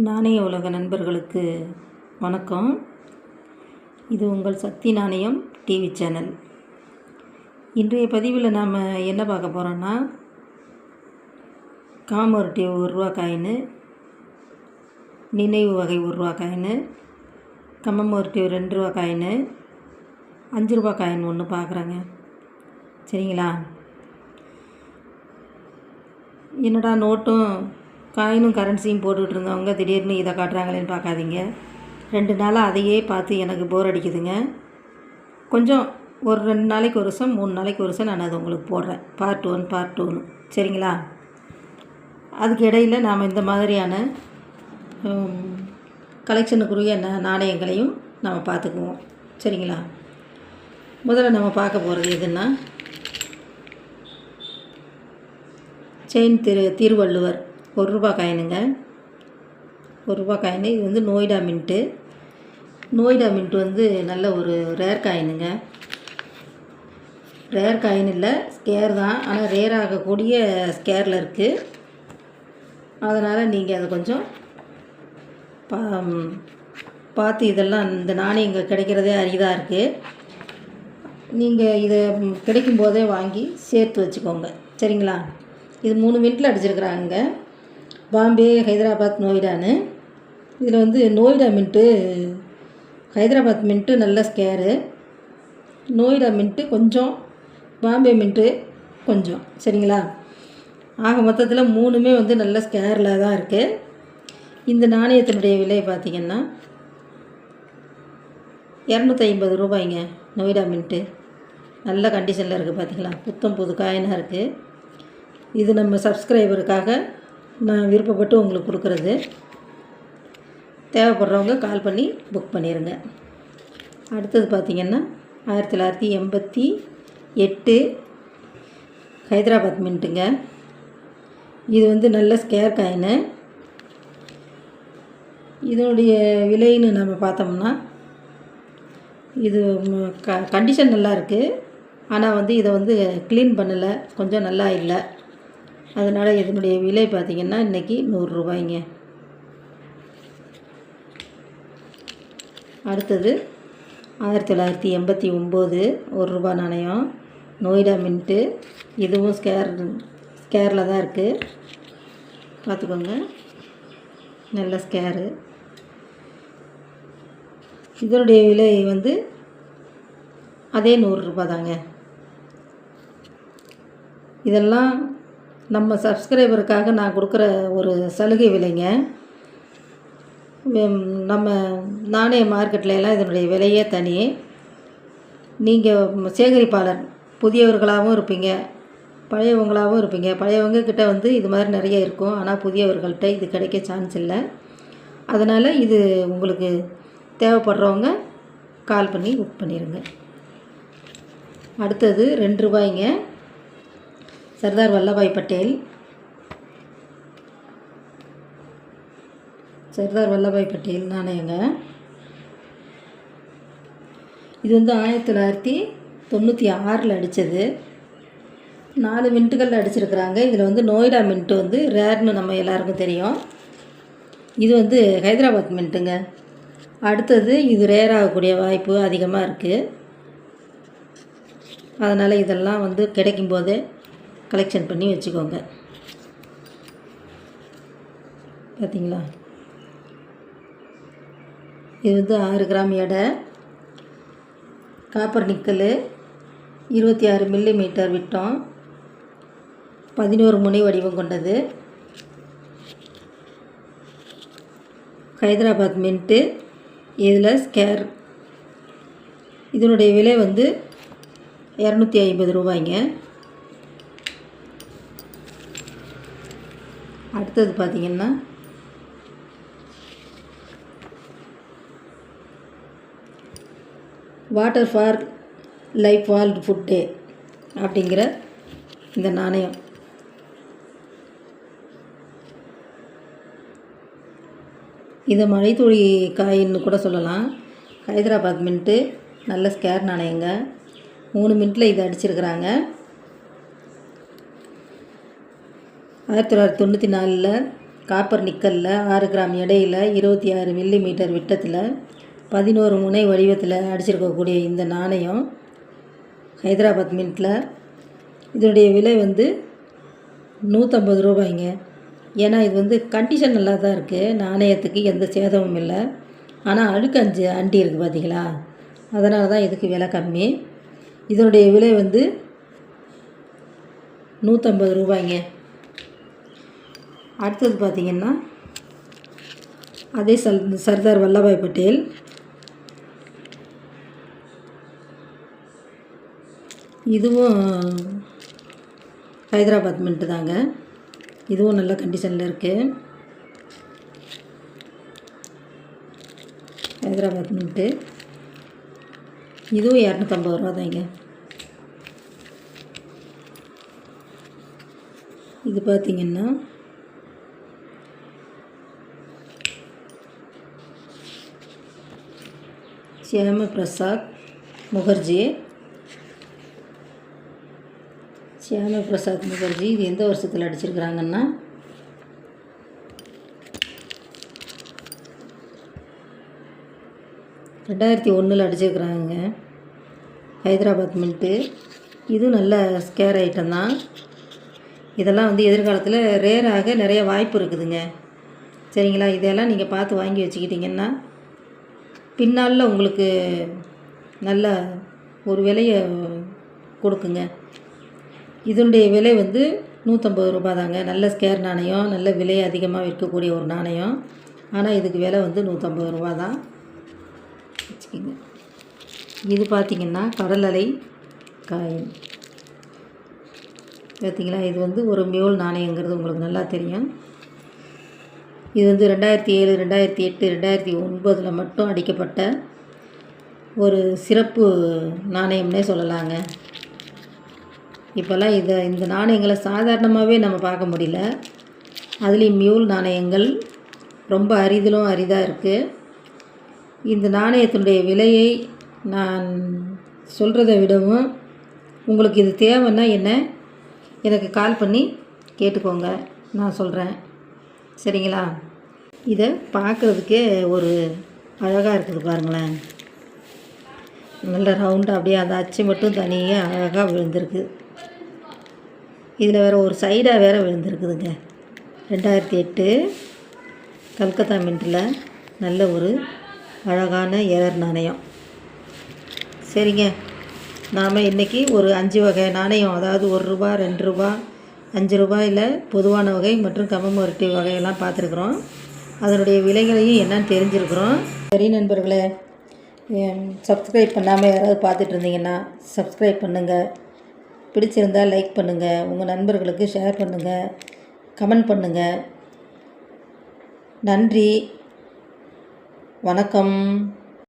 நாணய உலக நண்பர்களுக்கு வணக்கம். இது உங்கள் சக்தி நாணயம் டிவி சேனல். இன்றைய பதிவில் நாம் என்ன பார்க்க போகிறோன்னா காமர்டி ஒரு ரூபா நினைவு வகை ஒரு ரூபா காயின்னு கம்மமோர்டி ரெண்டு ரூபா காயின் அஞ்சு ரூபா காயின் ஒன்று பார்க்குறேங்க. சரிங்களா? என்னடா நோட்டும் காயினும் கரன்சியும் போட்டுக்கிட்டு இருந்தவங்க திடீர்னு இதை காட்டுறாங்களேன்னு பார்க்காதீங்க. ரெண்டு நாளாக அதையே பார்த்து எனக்கு போர் அடிக்குதுங்க. கொஞ்சம் ஒரு ரெண்டு நாளைக்கு ஒரு வருஷம் மூணு நாளைக்கு ஒரு வருஷம் நான் அதை உங்களுக்கு போடுறேன். பார்ட் ஒன் பார்ட் டூன்னு சரிங்களா? அதுக்கு இடையில் நாம் இந்த மாதிரியான கலெக்ஷனுக்குரிய ந நாணயங்களையும் நம்ம பார்த்துக்குவோம். சரிங்களா? முதல்ல நம்ம பார்க்க போகிறது எதுன்னா செயின் திரு திருவள்ளுவர். ஒரு ரூபா காயினுங்க. ஒரு ரூபா காயினு. இது வந்து நோய்டா மின்ட்டு. நோய்டா மின்ட் வந்து நல்ல ஒரு ரேர் காயினுங்க. ரேர் காயின் இல்லை ஸ்கேர் தான். ஆனால் ரேர் ஆகக்கூடிய ஸ்கேரில் இருக்குது அதனால் நீங்கள் அதை கொஞ்சம் பா பார்த்து இதெல்லாம் இந்த நாணயங்கள் கிடைக்கிறதே அரிதாக இருக்குது நீங்கள் இதை கிடைக்கும் போதே வாங்கி சேர்த்து வச்சுக்கோங்க. சரிங்களா? இது மூணு மினிட்டில் அடிச்சிருக்கிறாங்க பாம்பே ஹைதராபாத் நோய்டான்னு. இதில் வந்து நோய்டா மின்ட்டு ஹைதராபாத் மின்ட்டு நல்ல ஸ்கேரு. நோய்டா மின்ட்டு கொஞ்சம் பாம்பே மின்ட்டு கொஞ்சம். சரிங்களா? ஆக மொத்தத்தில் மூணுமே வந்து நல்ல ஸ்கேரில் தான் இருக்குது இந்த நாணயத்தினுடைய விலை பார்த்திங்கன்னா இரநூத்தி ஐம்பது ரூபாய்ங்க நொய்டா மின்ட்டு. நல்ல கண்டிஷனில் இருக்குது பார்த்தீங்களா புத்தம் புது காயினாக இருக்குது இது நம்ம சப்ஸ்கிரைபருக்காக நான் விருப்பப்பட்டு உங்களுக்கு கொடுக்குறது. தேவைப்படுறவங்க கால் பண்ணி புக் பண்ணிடுங்க அடுத்தது பார்த்திங்கன்னா ஆயிரத்தி தொள்ளாயிரத்தி எண்பத்தி எட்டு ஹைதராபாத் மின்ட்டுங்க. இது வந்து நல்ல ஸ்கேர் காயினு இதனுடைய விலைன்னு நம்ம பார்த்தோம்னா இது க கண்டிஷன் நல்லா இருக்குது ஆனால் வந்து இதை வந்து க்ளீன் பண்ணலை கொஞ்சம் நல்லா இல்லை. அதனால் இதனுடைய விலை பார்த்திங்கன்னா இன்றைக்கி நூறுரூவாய்ங்க அடுத்தது ஆயிரத்தி தொள்ளாயிரத்தி எண்பத்தி ஒம்பது ஒரு ரூபா நாணயம் நோய்டா மின்ட்டு இதுவும் ஸ்கேர் ஸ்கேரில் தான் இருக்குது பார்த்துக்கோங்க. நல்ல ஸ்கேரு. இதனுடைய விலை வந்து அதே நூறுரூபா தாங்க. இதெல்லாம் நம்ம சப்ஸ்கிரைபருக்காக நான் கொடுக்குற ஒரு சலுகை விலைங்க. நம்ம நாணய மார்க்கெட்ல எல்லாம் இதனுடைய விலையே தனி. நீங்கள் சேகரிப்பாளர் புதியவர்களாகவும் இருப்பீங்க. பழையவங்களாகவும் இருப்பீங்க. பழையவங்கக்கிட்ட வந்து இது மாதிரி நிறைய இருக்கும். ஆனால் புதியவர்கள்ட்ட இது கிடைக்க சான்ஸ் இல்லை. அதனால் இது உங்களுக்கு தேவைப்படுறவங்க கால் பண்ணி புக் பண்ணிடுங்க அடுத்தது ரெண்டு ரூபாய்ங்க. சர்தார் வல்லபாய் பட்டேல். சர்தார் வல்லபாய் பட்டேல் நாணயங்க. இது வந்து ஆயிரத்தி தொள்ளாயிரத்தி தொண்ணூற்றி ஆறில் அடித்தது நாலு மின்ட்டுகளில் அடிச்சிருக்கிறாங்க. இதில் வந்து நோய்டா மின்ட்டு வந்து ரேர்னு நம்ம எல்லாருக்கும் தெரியும். இது வந்து ஹைதராபாத் மின்ட்டுங்க. அடுத்தது இது ரேர் ஆகக்கூடிய வாய்ப்பு அதிகமாக இருக்குது அதனால் இதெல்லாம் வந்து கிடைக்கும்போதே கலெக்ஷன் பண்ணி வச்சுக்கோங்க. பார்த்தீங்களா இது வந்து ஆறு கிராம் எடை. Copper nickel. இருபத்தி ஆறு மில்லி மீட்டர் விட்டம். பதினோரு முனை வடிவம் கொண்டது. ஹைதராபாத் மின்ட்டு. இதில் ஸ்கேர். இதனுடைய விலை வந்து இரநூத்தி ஐம்பது ரூபாய்ங்க. அடுத்தது பார்த்திங்கன்னா water for life world food day அப்படிங்கிற இந்த நாணயம். இதை மழைத்துளி காயின்னு கூட சொல்லலாம். ஹைதராபாத் மின்ட்டு நல்ல ஸ்கேர் நாணயங்க. மூணு மினிட்டில் இதை அடிச்சிருக்கிறாங்க. ஆயிரத்தி தொள்ளாயிரத்தி தொண்ணூற்றி நாலில் காப்பர் நிக்கலில் ஆறு கிராம் எடையில் இருபத்தி ஆறு மில்லி மீட்டர் விட்டத்தில் பதினோரு முனை வடிவத்தில் அடிச்சிருக்கக்கூடிய இந்த நாணயம் ஹைதராபாத் மின்ட்டில் இதனுடைய விலை வந்து நூற்றம்பது ரூபாய்ங்க. ஏன்னா இது வந்து கண்டிஷன் நல்லா தான் இருக்குது நாணயத்துக்கு எந்த சேதமும் இல்லை. ஆனால் அழுக்கு அஞ்சு அண்டி இருக்குது பார்த்தீங்களா அதனால தான் இதுக்கு விலை கம்மி. இதனுடைய விலை வந்து நூற்றம்பது ரூபாய்ங்க. அடுத்தது பார்த்திங்கன்னா அதே சல் சர்தார் வல்லபாய் பட்டேல். இதுவும் ஹைதராபாத் மின்ட்டு தாங்க. இதுவும் நல்ல கண்டிஷனில் இருக்குது ஹைதராபாத் மின்ட்டு இதுவும் இரநூத்தம்பது ரூபா தாங்க. இது பார்த்திங்கன்னா சியாம பிரசாத் முகர்ஜி. சியாம பிரசாத் முகர்ஜி இது எந்த வருஷத்தில் அடிச்சிருக்கிறாங்கன்னா? ரெண்டாயிரத்தி ஒன்றில் அடிச்சிருக்கிறாங்க. ஹைதராபாத் மின்ட்டு இதுவும் நல்ல ஸ்கேர் ஐட்டம் தான். இதெல்லாம் வந்து எதிர்காலத்தில் ரேராக நிறைய வாய்ப்பு இருக்குதுங்க. சரிங்களா? இதெல்லாம் நீங்கள் பார்த்து வாங்கி வச்சுக்கிட்டிங்கன்னா பின்னால் உங்களுக்கு நல்ல ஒரு விலையை கொடுக்குங்க. இதனுடைய விலை வந்து நூற்றம்பது ரூபா தாங்க நல்ல ஸ்கேர் நாணயம் நல்ல விலை அதிகமாக விற்கக்கூடிய ஒரு நாணயம். ஆனால் இதுக்கு விலை வந்து நூற்றம்பது ரூபா தான் வச்சுக்கோங்க. இது பார்த்திங்கன்னா கடல் அலை காயின். பார்த்திங்களா இது வந்து ஒரு மியூல் நாணயங்கிறது உங்களுக்கு நல்லா தெரியும். இது வந்து ரெண்டாயிரத்தி ஏழு ரெண்டாயிரத்தி எட்டு ரெண்டாயிரத்தி ஒன்பதில் மட்டும் அடிக்கப்பட்ட ஒரு சிறப்பு நாணயம்னே சொல்லலாங்க. இப்போல்லாம் இதை இந்த நாணயங்களை சாதாரணமாகவே நம்ம பார்க்க முடியல. அதுலேயும் மியூல் நாணயங்கள் ரொம்ப அரிதிலும் அரிதாக இருக்குது இந்த நாணயத்தினுடைய விலையை நான் சொல்கிறத விடவும் உங்களுக்கு இது தேவைன்னா என்ன எனக்கு கால் பண்ணி கேட்டுக்கோங்க. நான் சொல்கிறேன் சரிங்களா? இதை பார்க்குறதுக்கே ஒரு அழகாக இருக்குது பாருங்களேன். நல்ல ரவுண்டாக அப்படியே அந்த அச்சு மட்டும் தனியாக அழகாக விழுந்திருக்கு. இதில் வேறு ஒரு சைடாக வேறு விழுந்திருக்குதுங்க. ரெண்டாயிரத்தி எட்டு கல்கத்தா மின்ட்டில் நல்ல ஒரு அழகான ஏரர் நாணயம். சரிங்க. நாம் இன்றைக்கி ஒரு அஞ்சு வகை நாணயம் அதாவது ஒரு ரூபா ரெண்டு ரூபா அஞ்சு ரூபாயில் பொதுவான வகை மற்றும் கமமொரட்டி வகையெல்லாம் பார்த்துருக்குறோம். அதனுடைய விலைகளையும் என்னன்னு தெரிஞ்சிருக்கிறோம். சரி நண்பர்களே சப்ஸ்கிரைப் பண்ணாமல் யாராவது பார்த்துட்டு இருந்தீங்கன்னா சப்ஸ்கிரைப் பண்ணுங்கள் பிடிச்சிருந்தால் லைக் பண்ணுங்கள் உங்கள் நண்பர்களுக்கு ஷேர் பண்ணுங்கள் கமெண்ட் பண்ணுங்கள் நன்றி. வணக்கம்.